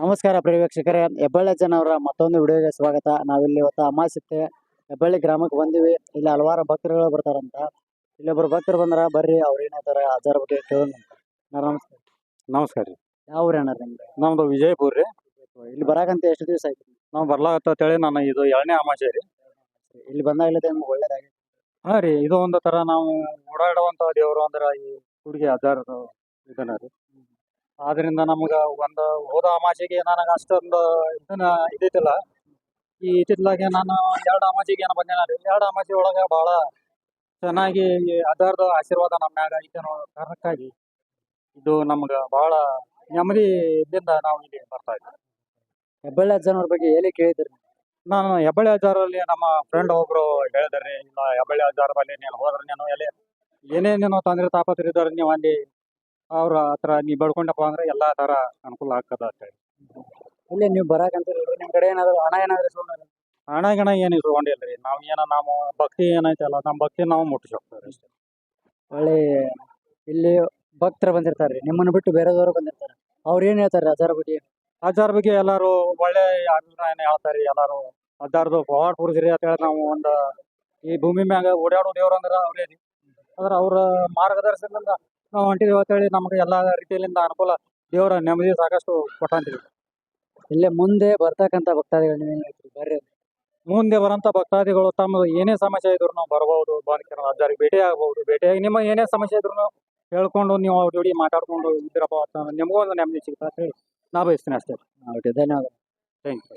ನಮಸ್ಕಾರ ಪ್ರಿಯ ವೀಕ್ಷಕರೇ ಹೆಬ್ಬಳ್ಳಿ ಜನವರ ಮತ್ತೊಂದು ವಿಡಿಯೋಗೆ ಸ್ವಾಗತ. ನಾವಿಲ್ಲಿ ಇವತ್ತು ಅಮಾಸಿತ್ತೆ ಹೆಬ್ಬಳ್ಳಿ ಗ್ರಾಮಕ್ಕೆ ಬಂದಿವಿ. ಇಲ್ಲಿ ಹಲವಾರು ಭಕ್ತರುಗಳು ಬರ್ತಾರಂತ. ಇಲ್ಲೊಬ್ರು ಭಕ್ತರು ಬಂದ್ರ ಬರ್ರಿ ಅವ್ರು ಏನಂತಾರೆ ಆಧಾರ ಬಗ್ಗೆ ಕೇಳೋಣ ನಮಸ್ಕಾರ ನಮಸ್ಕಾರ ರೀ. ಯಾವ ಊರು ಅಣ್ಣ ನಿಮ್ದು? ನಮ್ದು ವಿಜಯಪುರ ರೀ. ಇಲ್ಲಿ ಬರಾಕಂತ ಎಷ್ಟು ದಿವಸ ಆಯ್ತು? ನಾವು ಬರ್ಲಾಗತ್ತೇಳಿ ನಾನು ಇದು ಎರಡನೇ ಅಮಾಸೆ ರೀ. ಇಲ್ಲಿ ಬಂದಾಗಲೇ ನಿಮ್ಗೆ ಒಳ್ಳೇದಾಗಿ ಹಾ ರೀ ಇದು ಒಂದು ತರ ನಾವು ಓಡಾಡುವಂತ ದೇವರು ಅಂದ್ರ ಈ ಹುಡುಗಿ ಹಜಾರ್ ಇದನ್ನ ರೀ. ಆದ್ರಿಂದ ನಮ್ಗ ಒಂದು ಹೋದ ಅಮಾಜಿಗೆ ನನಗೆ ಅಷ್ಟೊಂದು ಇದನ್ನ ಇದಿಲ್ಲ ಈ ಇತ್ತಿತ್ಲಾಗೆ ನಾನು ಎರಡು ಅಮಾಸೆಗೆ ಏನೋ ಬಂದೇನ ರೀ ಎರಡು ಅಮಾಜಿ ಒಳಗೆ ಬಹಳ ಚೆನ್ನಾಗಿ ಅದರದ ಆಶೀರ್ವಾದ ನಮ್ಮ ಮ್ಯಾಗ ಐತೆ ಕಾರಣಕ್ಕಾಗಿ ಇದು ನಮ್ಗ ಬಹಳ ನೆಮ್ಮದಿ ಇದ್ದಿಂದ ನಾವು ಇಲ್ಲಿ ಬರ್ತಾ ಇದ್ದೀವಿ ಹೆಬ್ಬಳ್ಳಿ ಅಜ್ಜನವ್ರ ಬಗ್ಗೆ ಹೇಳಿ ಕೇಳಿದ್ರಿ. ನಾನು ಹೆಬ್ಬಳ್ಳಿ ಅಜ್ಜಾರಲ್ಲಿ ನಮ್ಮ ಫ್ರೆಂಡ್ ಒಬ್ರು ಹೇಳಿದ್ರಿ ಇಲ್ಲ ಹೆಬ್ಬಳ್ಳಿ ಹಜಾರದಲ್ಲಿ ನೀನು ಹೋದ್ರೆ ನೀನು ಎಲ್ಲಿ ಏನೇನೇನೋ ನೀನು ತೊಂದರೆ ತಾಪತ್ರ ಇದ್ದಾರೆ ನೀವು ಅಲ್ಲಿ ಅವ್ರ ಹತ್ರ ನೀ ಬಡ್ಕೊಂಡಪ್ಪ ಅಂದ್ರೆ ಎಲ್ಲಾ ತರ ಅನುಕೂಲ ಆಗ್ತದ ಅಂತ ಹೇಳಿ. ಇಲ್ಲಿ ನೀವು ಬರಾಕಂತ ನಿಮ್ ಕಡೆ ಏನಾದ್ರು ಹಣ ಏನಾದ್ರು ಇಸ್ಕೊಂಡ್ರಿ? ಹಣ ಗಣ ಏನು ಇಸ್ಕೊಂಡಿಲ್ರಿ ನಾವು ಏನ ನಾವು ಭಕ್ತಿ ಏನೈತಲ್ಲ ನಮ್ಮ ಭಕ್ತಿ ನಾವು ಮುಟ್ಟಿಸಿ ಹೋಗ್ತಾರೆ ಅಷ್ಟೇ. ಒಳ್ಳೆ ಇಲ್ಲಿ ಭಕ್ತರು ಬಂದಿರ್ತಾರ್ರಿ ನಿಮ್ಮನ್ನ ಬಿಟ್ಟು ಬೇರೆದವರು ಬಂದಿರ್ತಾರೆ. ಅವ್ರು ಏನ್ ಹೇಳ್ತಾರೆ ಅಜಾರ ಬಗ್ಗೆ? ಹಜಾರ್ ಬಗ್ಗೆ ಎಲ್ಲಾರು ಒಳ್ಳೆ ಅಭಿಪ್ರಾಯನ ಹೇಳ್ತಾರೆ ಎಲ್ಲಾರು. ಹಜಾರ್ದು ಪವಾಡ್ ಪುರುಷರಿ ಅಂತ ಹೇಳಿ ನಾವು ಒಂದು ಈ ಭೂಮಿ ಮ್ಯಾಗ ಓಡಾಡೋ ದೇವ್ರು ಅಂದ್ರೆ ಅವ್ರೇ ರೀ. ಅದ್ರ ಅವ್ರ ಮಾರ್ಗದರ್ಶನದಿಂದ ನಾವು ಹೊಂಟಿವಿ ಅಂತೇಳಿ ನಮಗೆ ಎಲ್ಲ ರೀತಿಯಿಂದ ಅನುಕೂಲ ದೇವರ ನೆಮ್ಮದಿ ಸಾಕಷ್ಟು ಕೊಟ್ಟಂತೀವಿ ಇಲ್ಲೇ ಮುಂದೆ ಬರ್ತಕ್ಕಂಥ ಭಕ್ತಾದಿಗಳು ನೀವೇನು ಹೇಳ್ತೀರಿ? ಬರ್ರಿ ಮುಂದೆ ಬರೋಂಥ ಭಕ್ತಾದಿಗಳು ತಮ್ಮ ಏನೇ ಸಮಸ್ಯೆ ಇದ್ರು ನಾವು ಬರ್ಬೋದು ಬಾಲಕಿರ ಅಜ್ಜಾರಿಗೆ ಭೇಟಿ ಆಗಬಹುದು ಭೇಟಿಯಾಗಿ ನಿಮ್ಮ ಏನೇ ಸಮಸ್ಯೆ ಇದ್ರು ಹೇಳ್ಕೊಂಡು ನೀವು ಅವ್ರ ಜೋಡಿ ಮಾತಾಡ್ಕೊಂಡು ಇದ್ರಪ್ಪ ನಿಮಗೂ ಒಂದು ನೆಮ್ಮದಿ ಸಿಗ್ತಾ ಅಂತ ಹೇಳಿ ನಾ ಬಯಸ್ತೀನಿ ಅಷ್ಟೇ. ಓಕೆ ಧನ್ಯವಾದ. Thank you